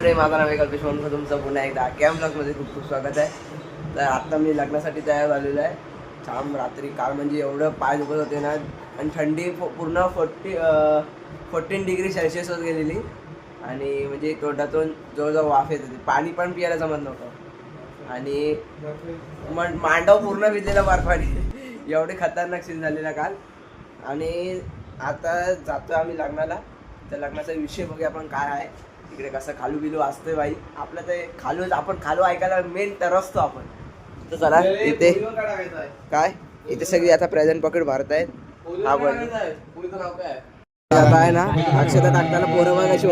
अरे माझा नाव कल्पेश म्हणून तुमचं पुन्हा एकदा कॅम्प ब्लॉगमध्ये खूप खूप स्वागत आहे. तर आत्ता मी लग्नासाठी तयार झालेलो आहे. छान रात्री काल म्हणजे एवढं पाय दुखत होते ना. आणि थंडी पूर्ण फोर्टी फोर्टीन डिग्री सेल्सिअसवर गेलेली. आणि म्हणजे तोंडातून जवळजवळ वाफ येत होती. पाणी पण पियायला जमत नव्हतं. आणि मग मांडव पूर्ण भिजलेला बर्फाने एवढे खतरनाक सीन झालेला काल. आणि आता जातो आम्ही लग्नाला. तर लग्नाचा विषय बघूया आपण काय आहे. तिकडे कसं खालू बिलू असतोय बाई. आपलं ते खालू आपण खालू ऐकायला मेन तरसतो आपण. तर चला इथे. काय? इथे सगळी आता प्रेझेंट पॉकेट भरत आहेत. हा पण आता आहे ना अक्षता टाकताना पोरं बघ कशी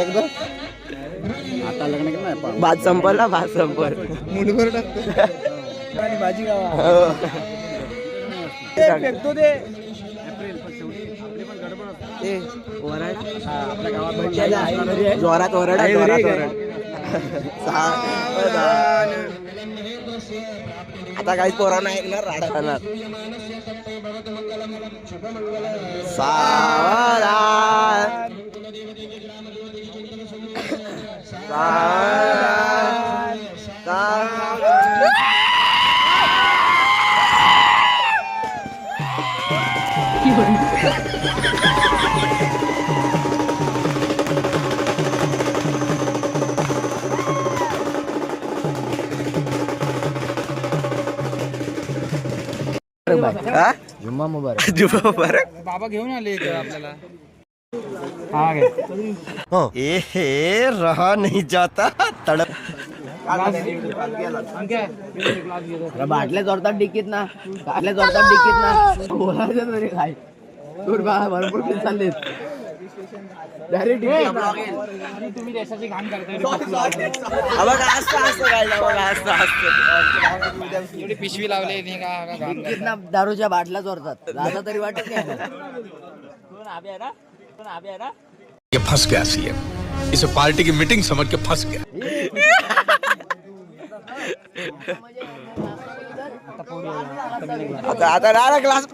एकदा? आता लग्न केलं भात संपला भात संपल. मुंडभर टाकतो आणि भाजी गावा. हो. ते जोरात वरडा जोरात वरड आता काही पोरा नाही ऐकणार राडा. खाणार सावधान हा? जुम्मा मुबारक. मुबारक. बाबा घेऊन आले इथं आपल्याला. हा घे. ए रहा नहीं जाता तड़प. बाटल्या जोरतात डिकीत ना. बाटल्या जोरतात डिकीत ना. बोलायचं तरी काय? दूर भरपूर पीस डायरेक्ट तुम्ही देशाची घाण करताय एवढी पिशवी लावली नाही का दारूच्या बाटल्या चोरतात लाजा तरी वाटत नाही ये फंस गया सीएम। इसे पार्टी की मीटिंग समझ के फंस गया। आता आता डायरेक्ट क्लास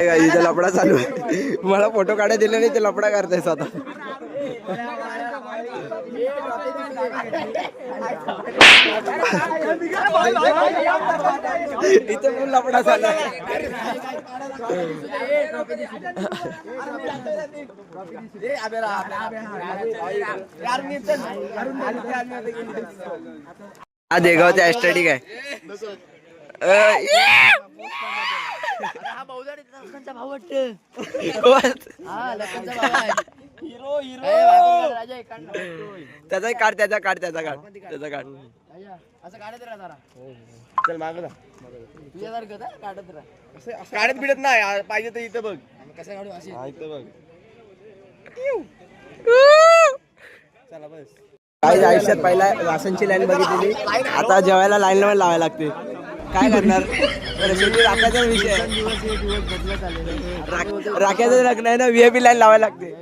इथे लपडा चालू आहे. मला फोटो काढायला दिले नाही ते लपडा करतायस आता. इथे पण लपडा आहे. हा देगावचे ऍस्टॅटिक आहे. अ, ये! कोण? त्याचा काढ त्याचा काढ त्याचा काढ. त्याचा काढ. चल माग काढत बिडत नाही आ, पाहिजे तर इथं बघ. हा, इथं बघ. चला बस. काही आयुष्यात पहिला राशनची लाईन बघितलेली. आता जेवायला लाईन लावायला लावायला लागते. काय करणार? शेवटी राख्याचा विषय आहे. राख- राख्याचं लग्न आहे ना व्हीआयपी लाईन लावायला लागते.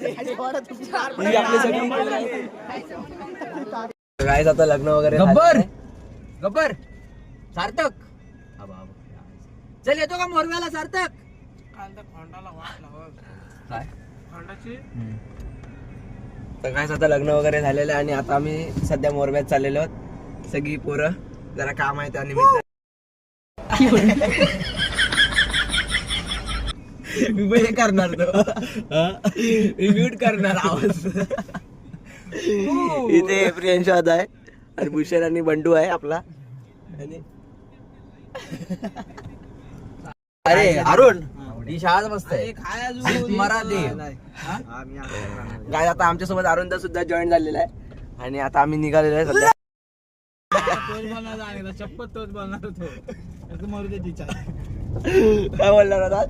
ही काय आता लग्न वगैरे गब्बर! गब्बर! सार्थक! चल येतो का मोरव्याला सार्थक? काय? तर काय आता लग्न वगैरे झालेलं आणि आता आम्ही सध्या मोरब्यात चाललेलो आहोत. सगळी पोरं जरा काम आहे त्या निमित्त मी पण हे करणार तो. मी म्यूट करणार आवाज. इथे प्रियांशाद आहे आणि भूषण आणि बंडू आहे आपला. आणि अरे अरुण. ही शाळा मस्त आहे. मराठी. काय आता आमच्यासोबत अरुणदा सुद्धा जॉईन झालेला आहे. आणि आता आम्ही निघालेलो आहे सध्या. चप्पल तोच बोलणार होतो मरू दे तिच्या काय बोलणार होता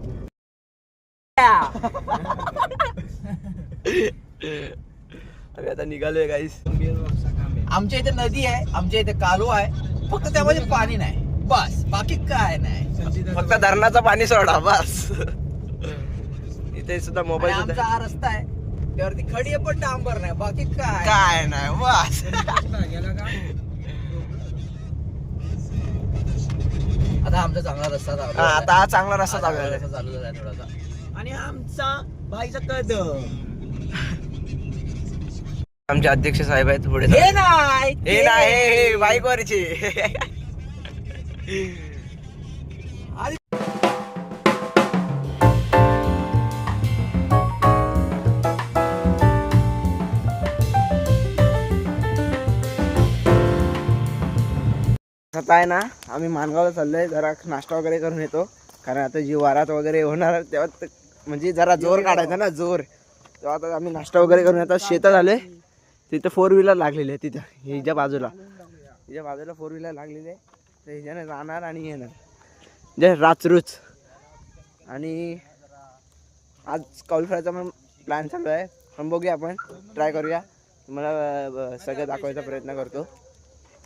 आम्ही आता निघालोय गाईस आमच्या इथे नदी आहे आमच्या इथे कालू आहे फक्त त्यामध्ये पाणी नाही बस बाकी काय नाही फक्त धरणाचं पाणी सोडा बस इथे सुद्धा मोबाईल आमचा हा रस्ता आहे त्यावरती खडी आहे पण डांबर नाही बाकी काय काय नाही बस आता आमचा चांगला रस्ता चालू आहे. आता हा चांगला रस्ता चालू रस्ता चालू झाला थोडासा आणि आमचा भाईचा कदम. आमचे अध्यक्ष साहेब आहेत पुढे. हे नाही हे नाही हे, बाईक वरचे आता आहे ना आम्ही मानगावला चाललोय जरा नाश्ता वगैरे करून येतो. कारण आता जी वारात वगैरे होणार तेव्हा म्हणजे जरा जोर काढायचा ना जोर. तेव्हा आता आम्ही नाश्ता वगैरे करून आता शेतात आलोय. तिथं फोर व्हीलर लागलेली आहे तिथं हिच्या बाजूला. हिच्या बाजूला फोर व्हीलर लागलेली आहे. तर हिच्याने जाणार आणि येणार. जे राचरूच आणि आज कॉल फ्रायचा पण प्लॅन चालू आहे. पण बघूया आपण ट्राय करूया. तुम्हाला सगळं दाखवायचा प्रयत्न करतो.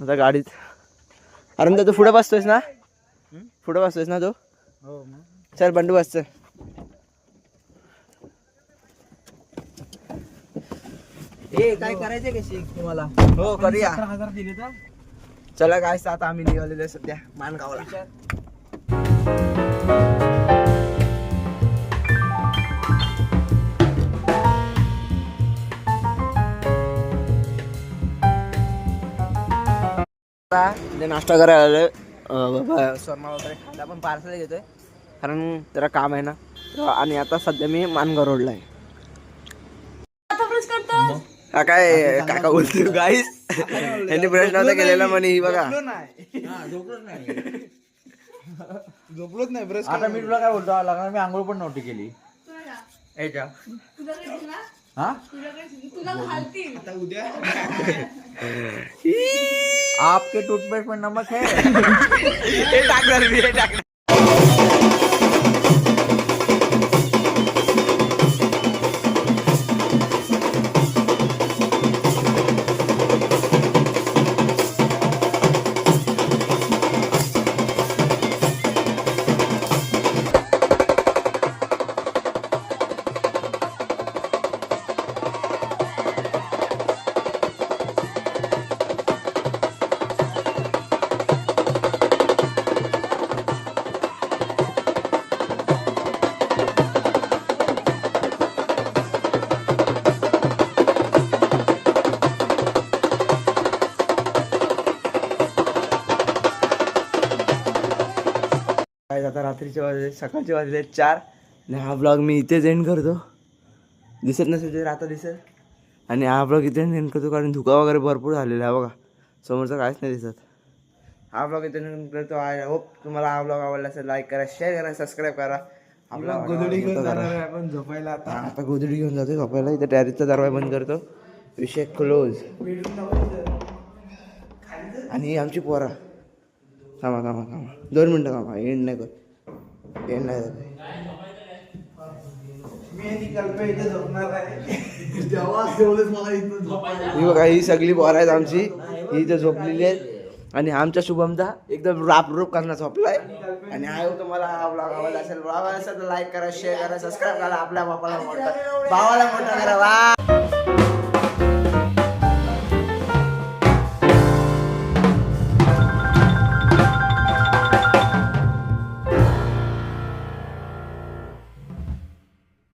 आता गाडीत अरुण तू पुढे बसतोयस ना? पुढे बसतोयस ना तू? चल बंडू बस हे काय करायचंय का तुम्हाला? हो करूया. हजार दिले तर? चला काय आता आम्ही निघालेलो आहे सध्या मानगावला जे नाश्ता करायला आलोय अं, ब- शर्मा वगैरे खायला पण पार्सल घेतोय. कारण जरा काम आहे ना. तर आणि आता सध्या मी मानगाव रोडला आहे. हा काय काका बोलतोय गाईस यांनी प्रश्न होता केलेला म्हणे ही बघा. झोपलोच नाही. ब्रश आता मी तुला काय बोलतो लग्न मी आंघोळ पण नव्हती केली. हा? आपके टूथपेस्ट में नमक है टाकणार मी हे टाकणार. काय आता रात्रीचे वाजले सकाळचे वाजले चार. आणि हा ब्लॉग मी इथेच एंड करतो. दिसत नसेल ते आता दिसेल. आणि हा ब्लॉग इथे एंड करतो कारण धुका वगैरे भरपूर झालेला आहे बघा. समोरचं काहीच नाही दिसत. हा ब्लॉग इथे एंड करतो. आय होप तुम्हाला हा ब्लॉग आवडला असेल लाईक करा शेअर करा सबस्क्राईब करा. आपला गोधडी घेऊन जाणार आपण झोपायला आता. आता गोधडी घेऊन जातो झोपायला. इथे टॅरिसचा दरवाजा बंद करतो. विषय क्लोज आणि आमची पोरा. थांबा थांबा थांबा. दोन मिनटं थांबा. एंड नाही कर एंड नाही ही बघा ही सगळी पोरं आहेत आमची. ही इथे झोपलेली आहेत. आणि आमच्या शुभमचा एकदम रापरूप करणं झोपलाय. आणि आहे तुम्हाला हा ब्लॉग आवडला असेल ब्लॉग आवडला असेल तर लाईक करा शेअर करा सबस्क्राईब करा. आपल्या बापाला मोठा भावाला मोठा करा. वा!